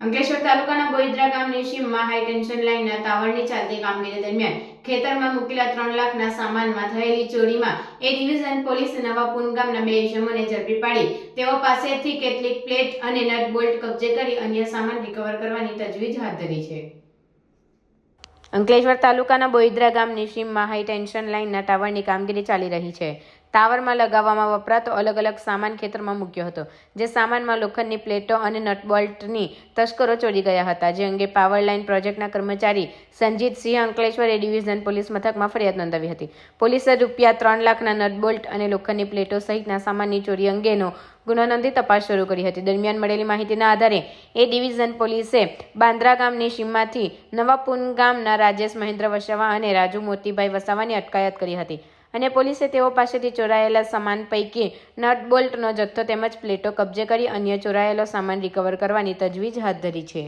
અંકલેશ્વર તાલુકાના બોઈદ્રા ગામની સીમમાં હાઈ ટેન્શન લાઇનના ટાવરની ચાલતી કામગીરી દરમિયાન ખેતરમાં મૂકેલા ત્રણ લાખના સામાનમાં થયેલી ચોરીમાં એ ડિવિઝન પોલીસ નવાપુન ગામના બે ઇસમોને ઝડપી પાડી. તેઓ પાસેથી કેટલીક પ્લેટ અને નટ બોલ્ટ કબજે કરી અન્ય સામાન રિકવર કરવાની તજવીજ હાથ ધરી છે. અંકલેશ્વર તાલુકાના બોઈદ્રા ગામની સીમમાં હાઈ ટેન્શન લાઇનના ટાવરની કામગીરી ચાલી રહી છે. ટાવરમાં લગાવવામાં વપરાતો અલગ અલગ સામાન ખેતરમાં મૂક્યો હતો, જે સામાનમાં લોખંડની પ્લેટો અને નટબોલ્ટની તસ્કરો ચોરી ગયા હતા. જે અંગે પાવર લાઇન પ્રોજેક્ટના કર્મચારી સંજીત સિંહ અંકલેશ્વર ડિવિઝન પોલીસ મથકમાં ફરિયાદ નોંધાવી હતી. પોલીસે રૂપિયા ત્રણ લાખના નટબોલ્ટ અને લોખંડની પ્લેટો સહિતના સામાનની ચોરી અંગેનો ગુનો નોંધી તપાસ શરૂ કરી હતી. દરમિયાન મળેલી માહિતીના આધારે એ ડિવિઝન પોલીસે બાંદ્રા ગામની સીમમાંથી નવાપુન ગામના રાજેશ મહેન્દ્ર વસાવા અને રાજુ મોતીભાઈ વસાવાની અટકાયત કરી હતી. અને પોલીસે તેઓ પાસેથી ચોરાયેલા સામાન પૈકી નટ બોલ્ટનો જથ્થો તેમજ પ્લેટો કબજે કરી અન્ય ચોરાયેલો સામાન રિકવર કરવાની તજવીજ હાથ ધરી છે.